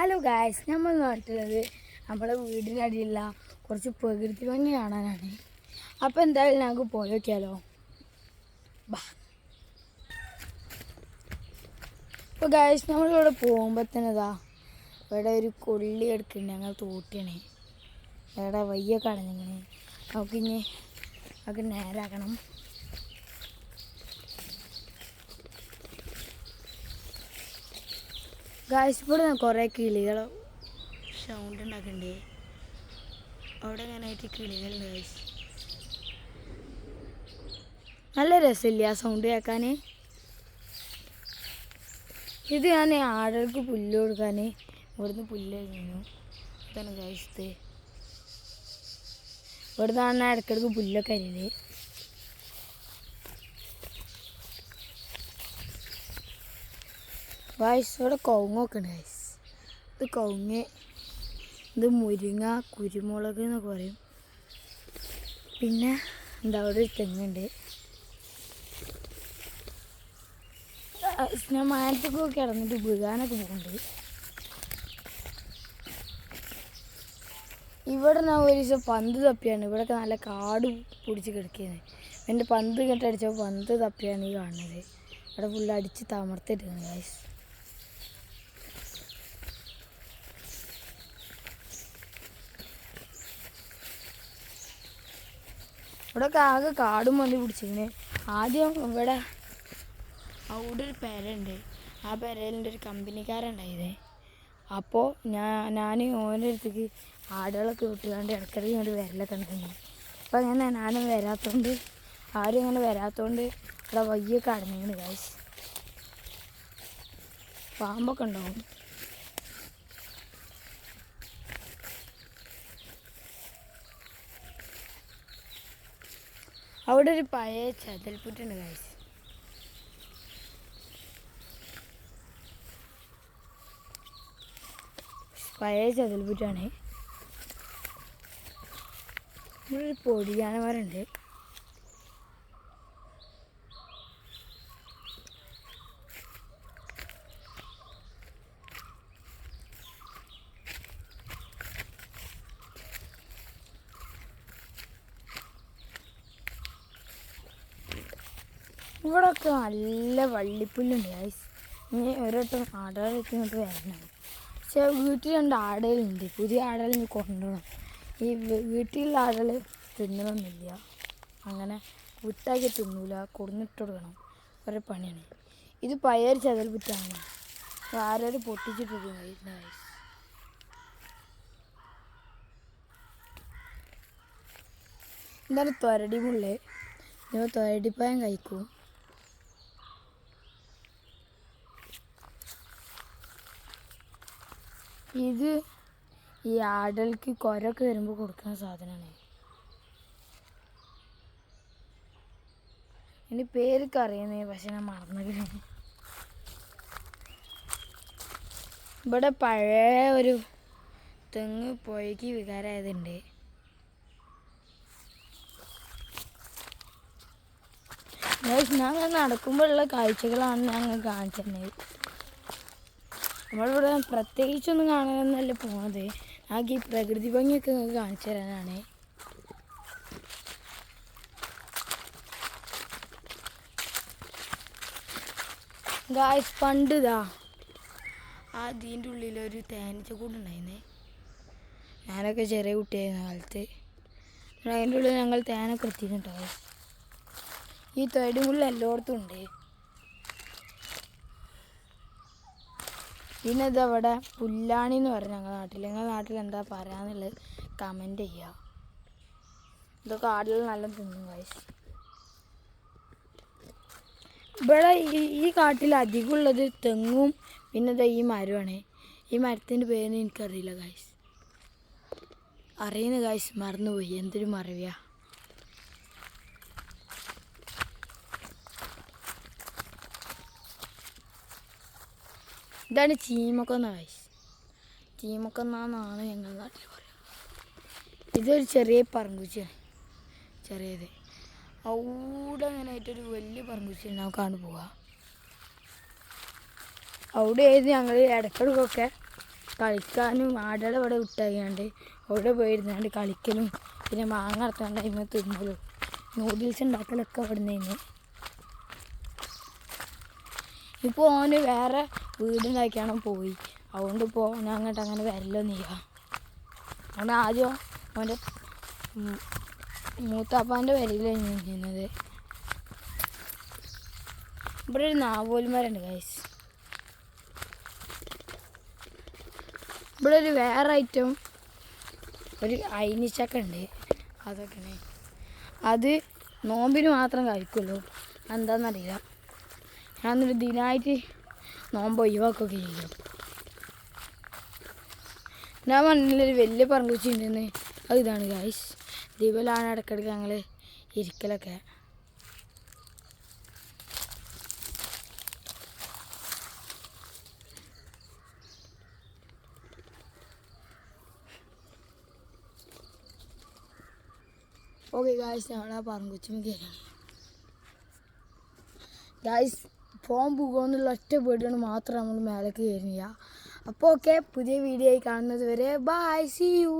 Hello guys നമ്മൾ നാട്ടിലത് നമ്മളെ വീടിനടിയിലുള്ള കുറച്ച് പ്രകൃതി ഭംഗി കാണാനാണ്. അപ്പോൾ എന്തായാലും ഞങ്ങൾക്ക് പോയി നോക്കിയാലോ? ബാ. ഇപ്പോൾ ഗായ്സ് നമ്മളിവിടെ പോകുമ്പോൾ തന്നെ ഇതാ ഇവിടെ ഒരു കൊള്ളി എടുക്കുന്നുണ്ട് ഞങ്ങൾ തോട്ടിയാണ്. ഇവിടെ വയ്യൊക്കെ അടഞ്ഞിങ്ങനെ നമുക്കിനി നമുക്ക് നേരാക്കണം. ഗായ്സ് ഇവിടെ കുറേ കിളികൾ സൗണ്ട് ഉണ്ടാക്കണ്ടേ? അവിടെ ഇങ്ങനെ ആയിട്ട് കിളികളുണ്ട് ഗായ്സ് നല്ല രസമില്ല ആ സൗണ്ട് കേൾക്കാൻ ഇത് ഞാൻ ആടുകൾക്ക് പുല്ല് കൊടുക്കാൻ ഇവിടുന്ന് പുല്ല് കഴിഞ്ഞു. ഇതാണ് ഗായ്സ് ഇവിടുന്നാണ് ഇടയ്ക്കിടയ്ക്ക് പുല്ലൊക്കെ അരിയത് ഗായ്സ് ഇവിടെ കവുങ്ങൊക്കെ ഉണ്ട് ഗായ്സ് ഇത് കവുങ്ങ് ഇത് മുരിങ്ങ കുരുമുളക് എന്നൊക്കെ പറയും. പിന്നെ എന്താ അവിടെ ഒരു തെങ്ങുണ്ട്. ഞാൻ മാനത്തൊക്കെ കിടന്നിട്ട് വീഴാനൊക്കെ പോകുന്നുണ്ട് ഇവിടെ ഞാൻ ഒരു ദിവസം പന്ത് തപ്പിയാണ്. ഇവിടെയൊക്കെ നല്ല കാട് പിടിച്ച് കിടക്കുന്നത് എന്റെ പന്ത് കെട്ടടിച്ചപ്പോൾ പന്ത് തപ്പിയാണ് ഈ കാണുന്നത്. ഇവിടെ ഫുള്ള് അടിച്ച് തമർത്തിട്ടാണ് ഗൈസ് ഇവിടെയൊക്കെ ആകെ കാടും മന്തി പിടിച്ചിരുന്നു ആദ്യം ഇവിടെ അവിടെ ഒരു പെരയുണ്ട്. ആ പെരയിലുണ്ട് ഒരു കമ്പനിക്കാരുണ്ടായത് അപ്പോൾ ഞാൻ ഞാൻ ഓന്റെ അടുത്തേക്ക് ആടുകളൊക്കെ വിട്ടുകൊണ്ട് ഇടയ്ക്കിടയ്ക്ക് ഇങ്ങോട്ട് വരലൊക്കെ ഉണ്ടായിരുന്നു അപ്പം അങ്ങനെ ഞാനും വരാത്തോണ്ട് ആരും ഇങ്ങനെ വരാത്തോണ്ട് ഇവിടെ വയ്യൊക്കെ അടഞ്ഞിങ്ങനെ കാശ് പാമ്പൊക്കെ ഉണ്ടാവും. അവിടെ ഒരു പഴയ ചതൽപ്പുറ്റുണ്ട് കാഴ്ച പഴയ ചതൽപ്പുറ്റാണ് ഇവിടെ ഒരു പൊടിയാന മരമുണ്ട് ഇവിടെയൊക്കെ നല്ല വള്ളിപ്പുല്ലുണ്ട് ഗൈസ് ഇനി ഒരോട്ടം ആടുകളൊക്കെ ഇങ്ങോട്ട് വരണം. പക്ഷേ വീട്ടിൽ രണ്ട് ആടുകളുണ്ട്. പുതിയ ആടുകൾ ഇനി കൊണ്ടുപോകണം ഈ വീട്ടിലുള്ള ആടുകൾ തിന്നണമെന്നില്ല അങ്ങനെ വിട്ടാക്കി തിന്നൂല. കൊടുന്നിട്ട് കൊടുക്കണം. കുറേ പണിയാണ്. ഇത് പയർ ചതൽ പുറ്റാണ്. ആരൊരു പൊട്ടിച്ചിട്ടിട്ട് ഗൈസ് എന്താണ് തൊരടി മുള്ളേ ഞാൻ തൊരടിപ്പായം കഴിക്കും. ഇത് ഈ ആടൽക്ക് കൊരൊക്കെ വരുമ്പോൾ കൊടുക്കുന്ന സാധനമാണ് എന്റെ പേരൊക്കെ അറിയുന്നേ പക്ഷെ ഞാൻ മറന്നു ഇവിടെ പഴയ ഒരു തെങ്ങ് പുഴയ്ക്ക് വികാരമായതുണ്ട്. ഞാൻ നടക്കുമ്പോഴുള്ള കാഴ്ചകളാണ് ഞങ്ങൾ കാണിച്ചത്. നമ്മളിവിടെ പ്രത്യേകിച്ചൊന്നും കാണാനൊന്നല്ല പോണത്. ആകെ ഈ പ്രകൃതി ഭംഗിയൊക്കെ നിങ്ങൾക്ക് കാണിച്ചു തരാനാണ്. ഗായ്സ് പണ്ട് ഇതാ ആ ഉള്ളിലൊരു തേനീച്ച കൂടുണ്ടായിരുന്നേ ഞാനൊക്കെ ചെറിയ കുട്ടിയായിരുന്ന കാലത്ത്. അതിന്റെ ഉള്ളിൽ ഞങ്ങൾ തേനൊക്കെ എത്തിയിട്ടുണ്ടാവും ഈ തേടുമുള്ള എല്ലായിടത്തും ഉണ്ട്. പിന്നെ ഇത് അവിടെ പുല്ലാണി എന്ന് പറഞ്ഞ ഞങ്ങളുടെ നാട്ടിൽ ഞങ്ങളുടെ നാട്ടിൽ എന്താ പറയാന്നുള്ളത് കമന്റ് ചെയ്യുക ഇതൊക്കെ ആടുകൾ നല്ല തിന്നും കാശ് ഇവിടെ ഈ കാട്ടിൽ അധികം ഉള്ളത് തെങ്ങും പിന്നെ ദാ ഈ മരമാണ്. ഈ മരത്തിന്റെ പേര് എനിക്കറിയില്ല കാശ് അറിയുന്ന കാശ് മറന്നുപോയി. എന്തൊരു മറവിയാ. ഇതാണ് ചീമക്കൊന്ന കാശ് ചീമക്കൊന്നാന്നാണ് ഞങ്ങളുടെ നാട്ടിൽ പറയുക ഇതൊരു ചെറിയ പറങ്കുച്ചിയാണ് ചെറിയത്. അവിടെ അങ്ങനെ ആയിട്ടൊരു വലിയ പറങ്കുച്ചി നമുക്കാണ് പോവുക അവിടെ ആയിരുന്നു ഞങ്ങൾ ഇടക്കിടക്കൊക്കെ കളിക്കാനും ആടുകളെ ഇവിടെ വിട്ടഴിയാണ്ട് അവിടെ പോയിരുന്നാണ്ട് കളിക്കലും പിന്നെ മാങ്ങ അറുത്താണ്ട് അതിന് തിന്നലും നൂഡിൽസ് ഉണ്ടാക്കലൊക്കെ അവിടെ നിന്ന് ഇപ്പോൾ ഓന് വേറെ വീടുണ്ടാക്കിയാണ് പോയി. അതുകൊണ്ട് ഇപ്പോൾ ഞാൻ അങ്ങോട്ട് അങ്ങനെ വരലൊന്നുമില്ല. അതുകൊണ്ട് ആദ്യം അവന്റെ മൂത്താപ്പാന്റെ വരയിലാണ് ചെയ്യുന്നത് ഇവിടെ ഒരു നാവോൽമാരുണ്ട് ഗൈസ് ഇവിടെ ഒരു വേറെ ഐറ്റം ഒരു അയിനിച്ചക്ക ഉണ്ട് അതൊക്കെ അത് നോമ്പിന് മാത്രം കഴിക്കുള്ളൂ. എന്താണെന്നറിയില്ല ഞാൻ എന്നിട്ട് ദിനമായിട്ട് നോമ്പ് ഒഴിവാക്കുകയൊക്കെ ചെയ്യും ഞാൻ പറഞ്ഞില്ലൊരു വലിയ പറങ്കുച്ചിണ്ടെന്ന് അത് ഇതാണ് ഗൈസ് ദീപലാണ് ഇടയ്ക്കിടയ്ക്ക് ഞങ്ങൾ ഇരിക്കലൊക്കെ. ഓക്കെ ഗായ്സ് ഞങ്ങൾ ആ പറങ്കുച്ചിന് കയറി ഗായ്സ് ഫോൺ പോകുമെന്നുള്ള ഒറ്റ പേടിയാണ് മാത്രം നമ്മൾ മേലേക്ക് കയറിയ അപ്പോൾ ഓക്കെ പുതിയ വീഡിയോ ആയി കാണുന്നത് വരെ ബൈ സി യു